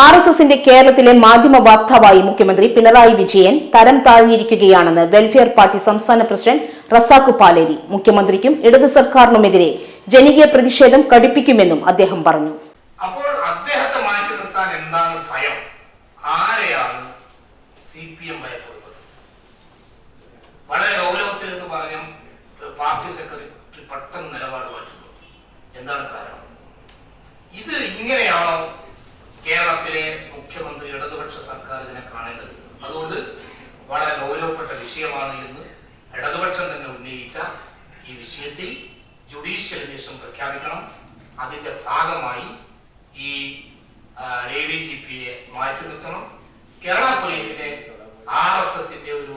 R S എസിന്റെ കേരളത്തിലെ മാധ്യമ വാർത്താവായി മുഖ്യമന്ത്രി പിണറായി വിജയൻ തരം താഴ്ന്നിരിക്കുകയാണെന്ന് വെൽഫെയർ പാർട്ടി സംസ്ഥാന പ്രസിഡന്റ് റസാഖ് പാലേരി മുഖ്യമന്ത്രിക്കും ഇടതു സർക്കാരിനുമെതിരെ ജനകീയ പ്രതിഷേധം കടുപ്പിക്കുമെന്നും അദ്ദേഹം പറഞ്ഞു. അപ്പോൾ അദ്ദേഹത്തെ മാറ്റി നിർത്താൻ എന്താണ് ഭയം? ആരെയാണ് സി പി എം വളരെ ഗൗരവത്തിൽ എന്ന് പറഞ്ഞ പാർട്ടി സെക്രട്ടറി പെട്ടെന്ന് നിലപാട് മാറ്റുന്നു. എന്താണ് കാരണം? ഇത് ഇങ്ങനെയാണോ കേരളത്തിലെ മുഖ്യമന്ത്രി ഇടതുപക്ഷ സർക്കാർ ഇതിനെ കാണേണ്ടത്. അതുകൊണ്ട് വളരെ ഗൗരവപ്പെട്ട വിഷയമാണ് എന്ന് ഇടതുപക്ഷം തന്നെ ഉന്നയിച്ച ഈ വിഷയത്തിൽ ജുഡീഷ്യൽ അന്വേഷണം പ്രഖ്യാപിക്കണം. അതിന്റെ ഭാഗമായി ഈ എ ഡി ജി പിയെ മാറ്റി നിർത്തണം. കേരള പോലീസിനെ ആർ എസ് എസിന്റെ ഒരു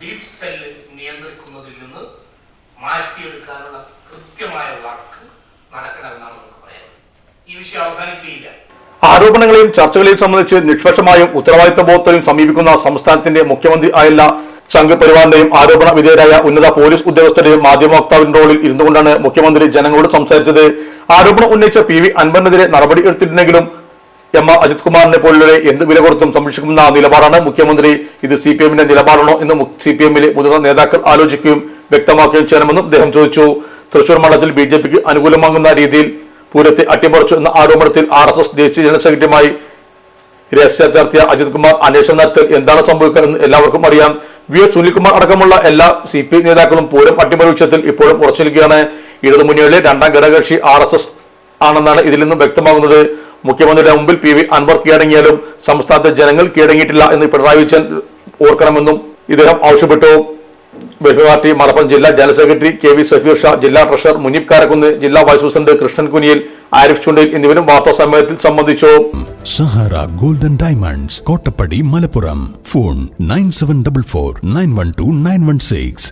ഡീപ് സെല്ല് നിയന്ത്രിക്കുന്നതിൽ നിന്ന് മാറ്റിയെടുക്കാനുള്ള കൃത്യമായ വർക്ക് നടക്കണമെന്നാണ് നമുക്ക് പറയാം ഈ വിഷയം അവസാനിക്കുകയില്ല ആരോപണങ്ങളെയും ചർച്ചകളെയും സംബന്ധിച്ച് നിഷ്പക്ഷമായും ഉത്തരവാദിത്ത ബോധത്തെയും സമീപിക്കുന്ന സംസ്ഥാനത്തിന്റെ മുഖ്യമന്ത്രി ആയുള്ള സംഘ് പരിവാറിന്റെയും ആരോപണ വിധേയരായ ഉന്നത പോലീസ് ഉദ്യോഗസ്ഥരുടെയും മാധ്യമവക്താവിന്റെ റോളിൽ ഇരുന്നുകൊണ്ടാണ് മുഖ്യമന്ത്രി ജനങ്ങളോട് സംസാരിച്ചത്. ആരോപണം ഉന്നയിച്ച പി വി അൻപനെതിരെ നടപടി എടുത്തിട്ടുണ്ടെങ്കിലും എം ആർ അജിത് കുമാറിനെ പോലുള്ളവരെ എന്ത് വില കൊടുത്തും സംരക്ഷിക്കുന്ന നിലപാടാണ് മുഖ്യമന്ത്രി. ഇത് സി പി എമ്മിന്റെ നിലപാടാണോ എന്ന് സി പി എമ്മിലെ മുതിർന്ന നേതാക്കൾ ആലോചിക്കുകയും വ്യക്തമാക്കുകയും ചെയ്യണമെന്നും അദ്ദേഹം ചോദിച്ചു. തൃശൂർ മണ്ഡലത്തിൽ ബി ജെ പിക്ക് അനുകൂലമാകുന്ന രീതിയിൽ പൂരത്തെ അട്ടിമറിച്ചു എന്ന ആരോപണത്തിൽ ആർ എസ് എസ് ദേശീയ ജനറൽ സെക്രട്ടറിയുമായി രഹസ്യ നടത്തിയ അജിത് കുമാർ അന്വേഷണം നടത്തിയാൽ എന്താണ് എന്ന് എല്ലാവർക്കും അറിയാം. വി എസ് സുനിൽകുമാർ അടക്കമുള്ള എല്ലാ സി പി ഐ നേതാക്കളും പൂരം അട്ടിമറി വിഷയത്തിൽ ഇപ്പോഴും ഉറച്ചു നിൽക്കുകയാണ് ഇടതു മുന്നണിയിലെ രണ്ടാം ഘടകകക്ഷി ആർ എസ് എസ് ആണെന്നാണ് ഇതിൽ നിന്നും വ്യക്തമാകുന്നത്. മുഖ്യമന്ത്രിയുടെ മുമ്പിൽ പി വി അൻവർ കീഴടങ്ങിയാലും സംസ്ഥാനത്തെ ജനങ്ങൾ കീഴടങ്ങിയിട്ടില്ല എന്ന് പിണറായി വിജയൻ ഓർക്കണമെന്നും ഇദ്ദേഹം ആവശ്യപ്പെട്ടു. പാർട്ടി മലപ്പുറം ജില്ലാ general secretary K V Safeer Shah ജില്ലാ ട്രഷറർ മുനീബ് കാരക്കുന്ന് ജില്ലാ വൈസ് പ്രസിഡന്റ് കൃഷ്ണൻ കുനിയിൽ ആരിഫ് ചുണ്ടയിൽ എന്നിവരും വാർത്താ സമ്മേളനത്തിൽ സംബന്ധിച്ചു. Sahara golden diamonds Kottappadi Malappuram. Phone nine seven double four nine one two nine one six.